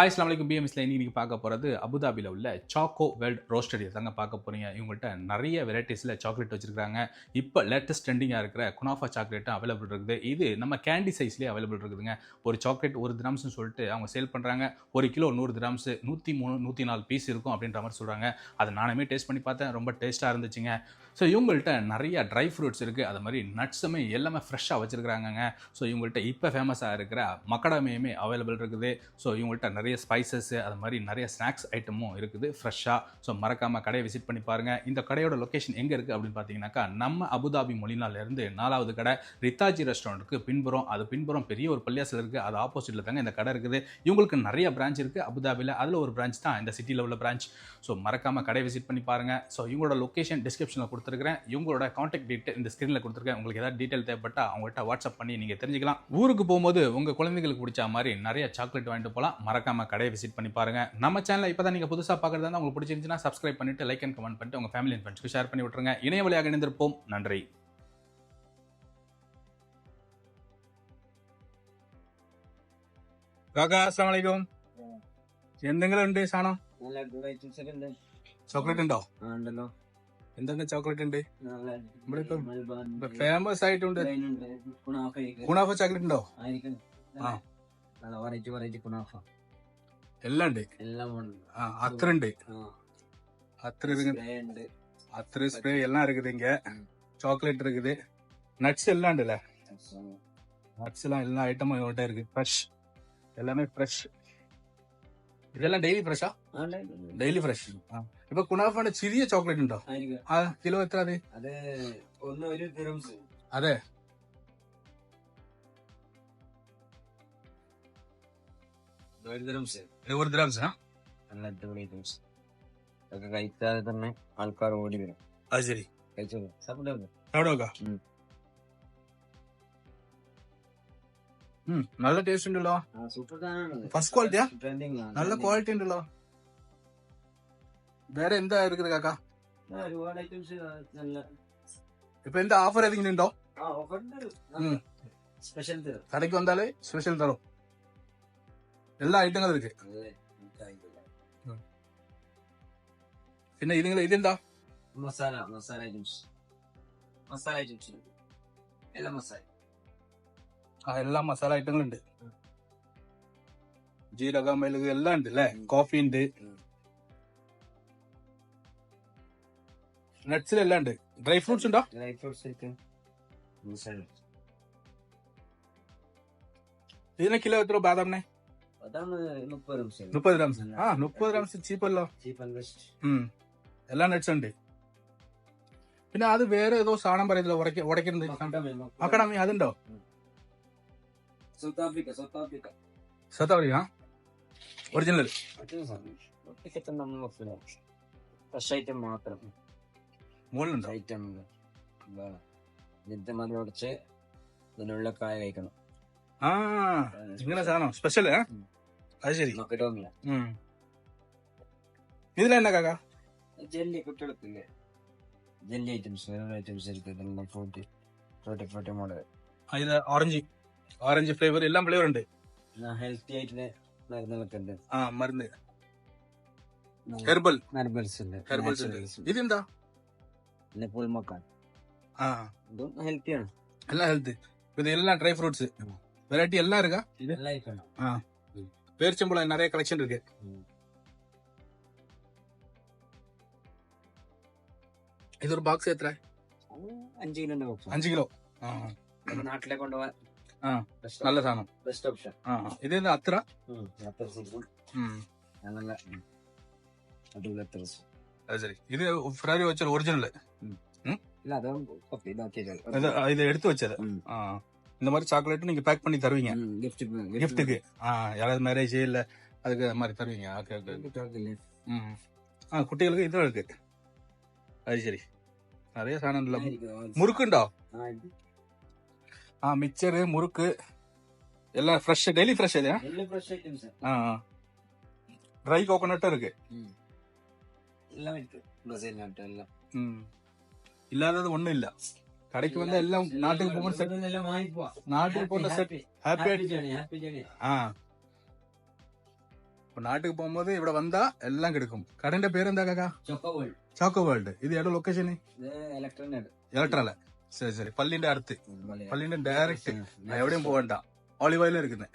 Hi அஸ்லாம் வலைக்கும் பிஎம்எஸ்ல இன்னைக்கு பார்க்க போகிறது அபுதாபியில் உள்ள சாக்கோ வேர்ல்ட் ரோஸ்டரி தாங்க பார்க்க போறீங்க. இவங்கள்ட்ட நிறைய வெரைட்டிஸில் சாக்லேட் வச்சுருக்காங்க இப்போ லேட்டஸ்ட் ட்ரெண்டிங்காக இருக்கிற குனாஃபா சாக்லேட்டும் அவைலபிள் இருக்குது. இது நம்ம கேண்டி சைஸ்லேயே அவைலபிள் இருக்குதுங்க. ஒரு சாக்லேட் ஒரு கிராம்ஸ்னு சொல்லிட்டு அவங்க சேல் பண்ணுறாங்க ஒரு கிலோ நூறு கிராம்ஸு நூற்றி மூணு நூற்றி நாலு பீஸ் இருக்கும் அப்படின்ற மாதிரி சொல்கிறாங்க அதை நானுமே டேஸ்ட் பண்ணி பார்த்தேன். ரொம்ப டேஸ்ட்டாக இருந்துச்சுங்க. ஸோ இவங்கள்ட்ட நிறைய ட்ரை ஃப்ரூட்ஸ் இருக்குது அது மாதிரி நட்ஸுமே எல்லாமே ஃப்ரெஷ்ஷாக வச்சுருக்காங்கங்க ஸோ இவங்கள்ட்ட இப்போ ஃபேமஸாக இருக்கிற மக்கடமையுமே அவைலபிள் இருக்குது. ஸோ இவங்கள்ட்ட நிறைய நிறைய ஸ்பைசஸ் அது மாதிரி நிறைய ஸ்நாக்ஸ் ஐட்டமும் இருக்குது. ஃப்ரெஷ்ஷாக ஸோ மறக்காமல் கடையை விசிட் பண்ணி பாருங்கள் இந்த கடையோட லொக்கேஷன் எங்கே இருக்குது அப்படின்னு பார்த்தீங்கன்னாக்கா நம்ம அபுதாபி மொழினாலேருந்து நாலாவது கடை ரித்தாஜி ரெஸ்டாரண்ட்டுக்கு பின்புறம். அது பின்புறம் பெரிய ஒரு பள்ளியாசில் இருக்குது அது ஆப்போசிட்டில் தாங்க இந்த கடை இருக்குது. இவங்களுக்கு நிறைய பிரான்ச் இருக்குது அபுதாபியில் அதில் ஒரு பிரான்ச் தான். இந்த சிட்டியில் உள்ள பிரான்ச் ஸோ மறக்காமல் கடை விசிட் பண்ணி பாருங்கள் ஸோ இவங்களோட லொக்கேஷன் டிஸ்கிரிப்ஷனில் கொடுத்துருக்கிறேன். இவங்களோட காண்டாக்ட் டீட்டெயில் இந்த ஸ்க்ரீனில் கொடுத்துருக்கேன். உங்களுக்கு ஏதாவது டீட்டெயில் தேவைப்பட்டால் அவங்கள்ட்ட வாட்ஸ்அப் பண்ணி நீங்கள் தெரிஞ்சுக்கலாம். ஊருக்கு போகும்போது உங்கள் குழந்தைங்களுக்கு பிடிச்ச மாதிரி நிறைய சாக்லேட் வாங்கிட்டு போகலாம். மறக்காம கடையை விசிட் பண்ணி பாருங்க நம்ம சேனலை இப்போ தான் நீங்கள் புதுசாக பார்க்குறதா இருந்தால் உங்களுக்கு பிடிச்சிருந்துச்சுன்னா சப்ஸ்கிரைப் பண்ணிட்டு லைக் அண்ட் கமெண்ட் பண்ணிட்டு உங்கள் ஃபேமிலி அண்ட் ஃப்ரெண்ட்ஸ்க்கு ஷேர் பண்ணி விட்டுருங்க இணைய வழியாக இணைந்திருப்போம் நன்றி കാക്ക അസ്സാം വലൈക്കും എന്തെങ്കിലും ഉണ്ട് സാധനം നല്ല വെറൈറ്റീസ് ഒക്കെ ഉണ്ട് ചോക്ലേറ്റ് ഉണ്ടോ ആ, ഉണ്ടല്ലോ എന്തെങ്കിലും ചോക്ലേറ്റ് ഉണ്ട് നല്ല ഇവിടെ ഇപ്പം മൽബാൻ ഫേമസ് ആയിട്ടുണ്ട് പ്ലെയിൻ ഉണ്ട് കുണാഫ ഇരിക്കും. ഗുണാഫ ചോക്ലേറ്റ് ഉണ്ടോ ആയിരിക്കും ആ. നല്ല വെറൈറ്റി വെറൈറ്റി കുണാഫ എല്ലാം ഉണ്ട് എല്ലാം ഉണ്ട് ആ അത്ര ഉണ്ട് ആ, അത്ര இருக்கு spray ഉണ്ട് அத்தர் ஸ்ப்ரே எல்லாம் இருக்குது இங்க சாக்லேட் இருக்குது நட்ஸ் எல்லாம் உண்டுல்ல நட்ஸ் எல்லாம் எல்லா ஐட்டமும் இவர்கிட்ட இருக்கு ஃப்ரெஷ் எல்லாமே ஃப்ரெஷ் இதெல்லாம் டெய்லி ஃப்ரெஷ்ஷா ആ, ഉണ്ട്, ഉണ്ട്, ഉണ്ട്. ഡെയിലി ഫ്രഷ് ഇപ്പൊ കുണാഫാന്റെ ചെറിയ ചോക്ലേറ്റ് ഉണ്ടോ ആയിരിക്കും ആ കിലോ എത്ര അത് അത് ഒരു ദ്രംസ് നല്ല അടിപൊളി ഐറ്റംസ് അതൊക്കെ കഴിക്കാതെ തന്നെ ആൾക്കാർ ഓടി വരും അത് ശരി നല്ല ടേസ്റ്റ് ഉണ്ടല്ലോ ഫസ്റ്റ് ക്വാളിറ്റിയാ നല്ല ക്വാളിറ്റി ഉണ്ടല്ലോ വേറെ എന്താ എടുക്കുന്നത് കാക്ക ഒരുപാട് ഐറ്റംസ് നല്ല ഇപ്പൊ എന്താ ഓഫർ ഏതെങ്കിലും ഉണ്ടോ സ്പെഷ്യൽ കടയ്ക്ക് വന്നാല് സ്പെഷ്യൽ തരും எல்லா ஐட்டங்களும் இருக்கு നല്ല ഇതായിട്ടില്ല. പിന്നെ இதுங்கள இது എന്താ മസാല മസാല ഐറ്റംസ് മസാല ഐറ്റംസ് എല്ലാം മസാല ആ എല്ലാ മസാല ഐറ്റങ്ങളും ഉണ്ട് ജീരക മെഴുക് എല്ലാം ഉണ്ട് അല്ലേ കോഫി ഉണ്ട് ഉം. നട്ട്സിലെല്ലാം ഉണ്ട് ഡ്രൈ ഫ്രൂട്ട്സ് ഉണ്ടോ ഡ്രൈ ഫ്രൂട്ട്സ് ഒക്കെ മസാല ഇതിന് കിലോ എത്ര ബാദാമിനെ അതാണ് മുപ്പത് നിമിഷം മുപ്പത് ഗ്രാംസ് ആ മുപ്പത് ഗ്രാംസ് ചീപ്പല്ലോ? Cheap and best. എല്ലാ നട്ട്സ് ഉണ്ട്. പിന്നെ അത് വേറെ ഏതോ സാധനം പറയുന്നില്ല ഉടക്ക ഉടക്കുന്നത് മക്കടാമി അതുണ്ടോ? South Africa South Africa. സത്താവറി ആ? ഒറിജിനൽ ഫ്രഷ് ഐറ്റം മാത്രം. മുകളിലുണ്ടോ? ഐറ്റം ഇതിന്റെ മതി ഉടച്ച് ഇതിനുള്ള കായ കഴിക്കണം. ആ ഇങ്ങനെ സാധനം. സ്പെഷ്യൽ ആ? അത് ശരി. ഇതിലെന്നാ കാക്ക? ജെല്ലി കുട്ടികൾക്കില്ലേ ജെല്ലി ഐറ്റംസ് ഐറ്റംസ് എടുത്തിട്ടുണ്ട് ഫ്രൂട്ടി ഫ്രൂട്ടി ഫ്രൂട്ടി മോഡൽ ഇത് ഓറഞ്ച് ഓറഞ്ച് ഫ്ലേവർ എല്ലാം ഫ്ലേവർ ഉണ്ട്. ഹെൽത്തി ആയിട്ടുള്ള മരുന്നുകളൊക്കെ ഉണ്ട്. ആ മരുന്ന്. ഹെർബൽ ഹെർബൽസ് ഉണ്ട്. ഹെർബൽസ് ഉണ്ട്. ഇതെന്താ പിന്നെ പുൽമക്കാൻ ആ. ഇതും ഹെൽത്തിയാണ് എല്ലാം ഹെൽത്തി ഇതെല്ലാം ഡ്രൈ ഫ്രൂട്ട്സ് வெரைட்டி எல்லாம் இருக்கா? ஆ. பேரிச்சம்பழம் நிறைய கலெக்ஷன் இருக்கு. இது ஒரு பாக்ஸ் எத்தனை? அஞ்சு கிலோ அஞ்சு கிலோ. நம்ம நாட்டிலே கொண்டு வர நல்ல சாதனம் பெஸ்ட் ஆப்ஷன் இது இந்த அத்திரா? அத்திரா சூப்பர் நல்ல அடிவில் அத்திரா அது சரி. இது ஃபெராரி வச்ச ஒரிஜினல் இல்ல அதான் இது எடுத்து வச்சது. ஆ. இந்த மாதிரி சாக்லேட்டும் நீங்க பேக் பண்ணி தருவீங்க. கிஃப்ட்டுக்கு யாராவது மேரேஜ் இல்ல அதுக்கு அது மாதிரி தருவீங்க. ஓகே ஓகே ம் ஆ குட்டிகளுக்கு இதுவும் இருக்கு. அது சரி. நிறைய சாணம் இல்லை. முறுக்குண்டா? ஆ மிச்சரு முறுக்கு. எல்லாம் ஃப்ரெஷ் டெய்லி ஃப்ரெஷ் இது ஆ ட்ரை கோகோனட்டும் இருக்கு. எல்லாமே இருக்கு. எல்லாம். ம். இல்லாதது ஒன்றும் இல்லை. கடைக்கு வந்தா எல்லாம் நாட்டுக்கு போகும் செட் எல்லாம் வாங்கிப்போ நாட்டுக்கு போன செட் ஹாப்பி ஜேர்னி ஆ. இப்போ நாட்டுக்கு போகும்போது இவட வந்தா எல்லாம் கிடைக்கும். கடைண்ட பேர் எந்த choco choco world choco world இது எவ்வளோ லொகேஷன் எலக்ட்ரால சரி சரி. பள்ளிண்ட அடுத்து. பள்ளிண்ட டைரக்ட் நான் எவ்வளோ போக வேண்டாம். ஆலிவாயில இருக்குது.